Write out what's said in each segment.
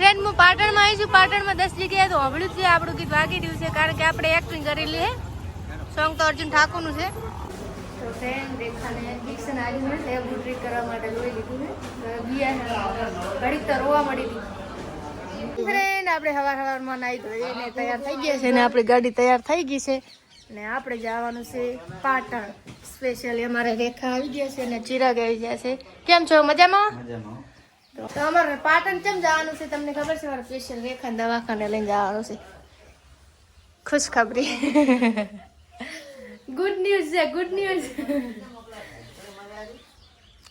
Friend હું પાટણમાં આવીશું પાટણમાં દસ જગ્યાએ તો હંભળ્યું છે આપણું ગીત વાગી રહ્યું છે કારણ કે આપણે એક્ટિંગ કરેલી છે. સોંગ તો અર્જુન ઠાકોરનું છે. તો ફ્રેન્ડ રેખાને ડિક્શન આવી છે લેબ ટ્રીટ કરવા માટે જોઈ લીધું છે. ઘડીક તો રોવા મળી હતી. ફ્રેન્ડ આપણે હવાર હવારમાં નાહી ધોઈને તૈયાર થઈ ગયા છે ને આપણી ગાડી તૈયાર થઈ ગઈ છે. ને આપણે જવાનું છે પાટણ. સ્પેશિયલી અમારે રેખા આવી ગયા છે અને ચિરાગ આવી ગયા છે. કેમ છો? મજામાં? મજામાં. તો અમારે પાટણ કેમ જવાનું છે? તમને ખબર છે મારે સ્પેશિયલ રેખા દવાખાને લઈને જવાનું છે. ખુશખબરી. ગુડ ન્યૂઝ છે ગુડ ન્યૂઝ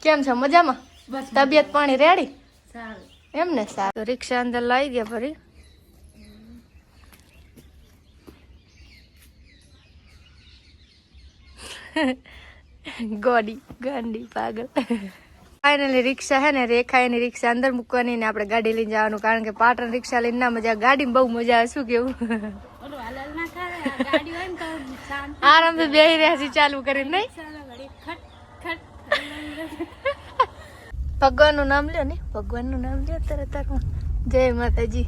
કેમ છો? મજામાં? તબિયત પાણી રેડી? એમ ને? સારું. રિક્ષા અંદર લાવી ગયા ફરી. ગોડી ગાંડી પાગલ. ફાઇનલી રિક્ષા હે ને રેખા એની રિક્ષા અંદર મૂકવાની ને આપણે ગાડી લઈને જવાનું કારણ કે પાટણ રિક્ષા લઈને ના મજા ગાડીમાં બહુ મજા આવે શું કેવું? આરામથી બે રહ્યા છે ચાલુ કરીને નહીં? ભગવાનનું નામ લ્યો ને ભગવાનનું નામ લ્યો તરત જય માતાજી.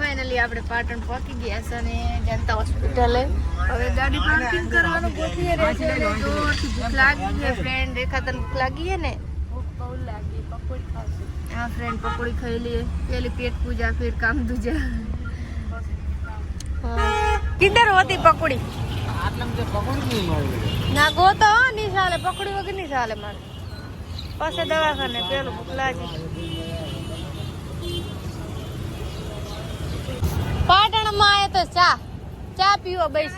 ફાઇનલી આપણે પાટણ પહોંચી ગયા છે અને જનતા હોસ્પિટલે હવે ગાડી પાર્કિંગ કરવાનું ગોઠવીએ રહે છે. ભૂખ લાગી છે ફ્રેન્ડ રેખા તને ભૂખ લાગી છે ને? હા ફ્રેન્ડ પકોડી ખાઈ લઈએ. પેલી પેટ પૂજા, ફિર કામ દૂજા કિધર હોતી પકોડી. ના, ગોતો નહીં ચાલે. પકોડી વગર નહીં ચાલે મારે. પાસે દવાખાને, પેલું ભૂખ લાગી. પાટણમાં આયા તો ચા. ચા પીવો બસ.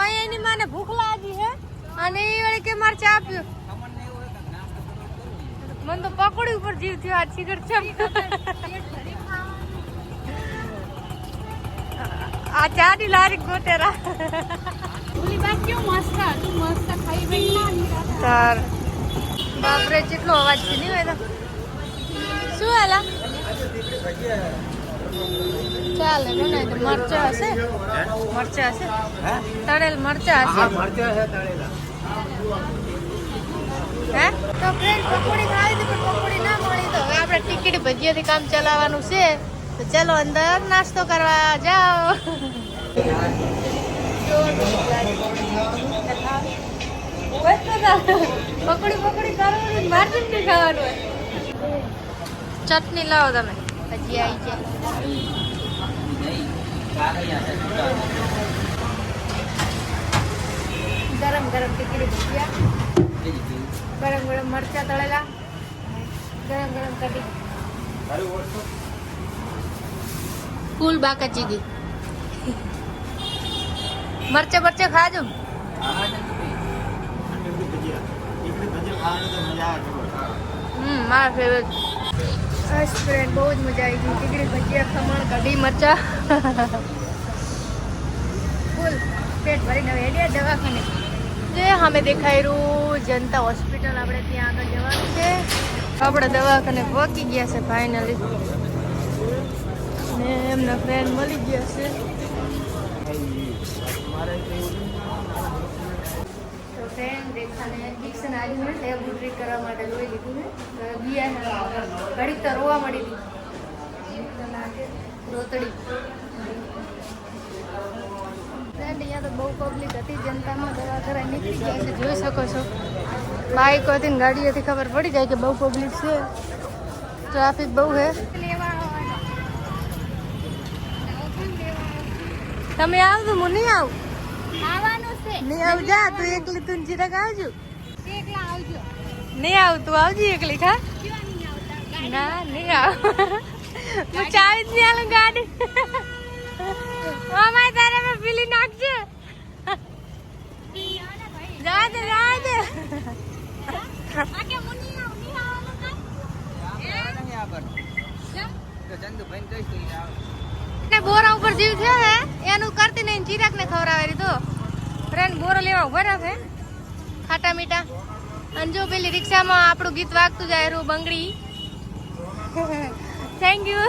અહીંયા એની માને ભૂખ લાગી હે. અને એ વળી કે મારે ચા પીવો. મને તો પકોડી ઉપર જીવ થયો આ ચીકર છે આ ચા ની લારી ગોતેરા. તાર. બાપરે કેટલો અવાજ છે નહીં હોય તો શું હાલા? ચાલે ને નહીં તો મરચા હશે? મરચા હશે? તળેલ મરચા હશે? હે તો ફ્રેન્ડ પકોડી ખાવી હતી પણ પકોડી ના મળી તો. હવે આપણે ટિકિટ ભજીયાથી કામ ચલાવવાનું છે. તો ચલો અંદર નાસ્તો કરવા જાઓ. પકોડી પકોડી કરવાનું માર્જિન ખાવાનું ચટણી લાવો તમે. ભજી આવી જાય. ગરમ ગરમ ટીકડી ભજીયા. ગરમ ગરમ મરચા તળેલા. ગરમ ગરમ કઢી. ફૂલ બાકચી ગઈ મરચા મરચા ખાજો. હમ મારા ફેવરેટ બસ ફ્રેન્ડ બહુ જ મજા આવી ગઈ. ટીકડી ભજીયા, ખમણ, કઢી, મરચા. ફૂલ પેટ ભરીને હવે હેડ્યા દવાખાને. જે સામે દેખાય રહ્યું જનતા હોસ્પિટલ આપણે ત્યાં આગળ જવાનું છે. આપણે દવાખાને પહોંચી ગયા છે ફાઇનલી ને એમના ફ્રેન્ડ મળી ગયા છે. તો ફ્રેન્ડ દેખાને ડિક્શન મેં હોય લેબ ટ્રીટ કરવા માટે જોઈ લીધું ને બિયા ઘડીક તો રોવા મળી હતી. રોતડી. ફ્રેન્ડ અહીંયા તો બહુ પબ્લિક હતી જનતામાં દવા નીકળી ગયા છે. જોઈ શકો છો. બાઇક હતી ને ગાડી હતી ખબર પડી જાય કે બહુ પબ્લિક છે. ટ્રાફિક બહુ છે. તમે આવજો હું નહીં આવું? નહીં આવું જા તું એકલી તું ચિરાગ આવજો. નહીં આવું તું આવજી એકલી ખા ના નહીં આવ. હું ચાવી જ નહીં આલું ગાડી. અમારે તારે મેં પીલી નાખજે. જા દે જા દે. ને બોરા ઉપર જીવ થયો હે? એનું કરતી નહીં ચિરાગ ને ખવડાવી તો ફ્રેન્ડ બોરો લેવા ઊભા છે. ખાટા મીઠા. અને જો પેલી રિક્ષામાં આપણું ગીત વાગતું જાય રૂ બંગડી. થેન્ક યુ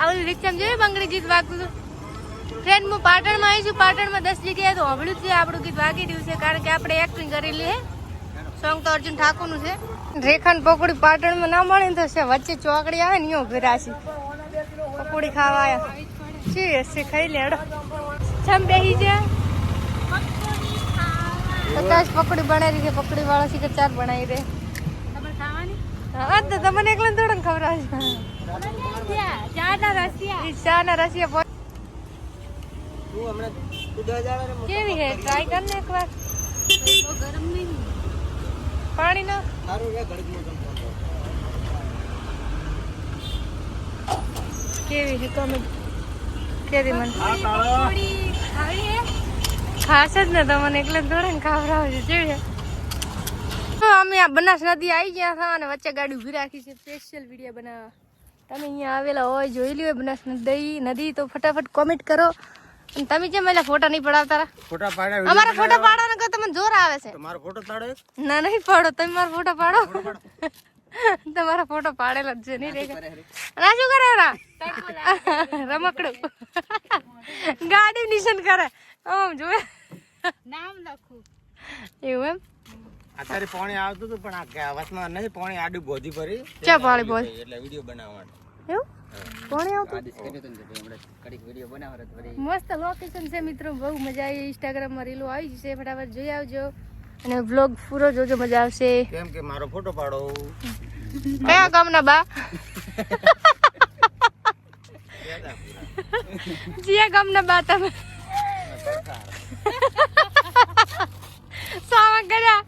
આવું રિક્ષામાં જોયું બંગડી ગીત વાગતું હતું? ફ્રેન્ડ હું પાટણમાં આવી છું. પાટણમાં દસ જગ્યાએ તો હંભળ્યું છે આપણું ગીત વાગી રહ્યું છે કારણ કે આપણે એક્ટિંગ કરેલી છે. સોંગ તો અર્જુન ઠાકોરનું છે. રેખાન પકોડી પાટણમાં ના મળે ને તો છે વચ્ચે ચોકડી આવે ને યો ભેરાશી. પકોડી ખાવા આવ્યા છે ખાઈ લે હેડો. છમ બેહી જા. પચાસ પકડી બનાવી છે પકડી વાળો છે કે ચાર બનાવી દે. હા તો તમને એકલા થોડા ને ખબર ચા ના રસિયા તું ના ને કેવી હે? ટ્રાય કર ને એકવાર. પાણી ના સારું રે ઘડીકનું કેવી છે? કમેન્ટ કેરી મન. હા ખાસ જ ને તમને એકલા ધોરણ છે તો અમે આ બનાસ નદી આવી ગયા હતા અને વચ્ચે ગાડી ઊભી રાખી છે સ્પેશિયલ વીડિયો બનાવવા. તમે અહીંયા આવેલા હોય જોઈ લ્યો બનાસ નદી નદી તો ફટાફટ કોમેન્ટ કરો. અને તમે જેમ એટલે ફોટા નહીં પડાવતા? ફોટા પાડ્યા અમારા ફોટા પાડવાનો કે તમને જોર આવે છે. મારો ફોટો પાડો ના નહીં પાડો તમે મારો ફોટા પાડો. તમારા ફોટો પાડેલો જ છે. નહીં રેખા. ના કરે રમકડું. ગાડી નિશન કરે. ઓમ જોવે નામ લખું. એવું એમ? અત્યારે પાણી આવતું હતું પણ આ કે વચમાં નહીં પાણી આડું ગોધી ભરી. ચા પાણી બોલ. એટલે વીડિયો બનાવવા એવું? કોણે આવતું? મસ્ત લોકેશન છે મિત્રો બહુ મજા આવી. ઇન્સ્ટાગ્રામમાં રીલો આવી જશે ફટાફટ જોઈ આવજો. અને વ્લોગ પૂરો જોજો મજા આવશે. કેમ કે મારો ફોટો પાડો. કયા ગામના બા? જીયા ગામના બા તમે? સાવા કર્યા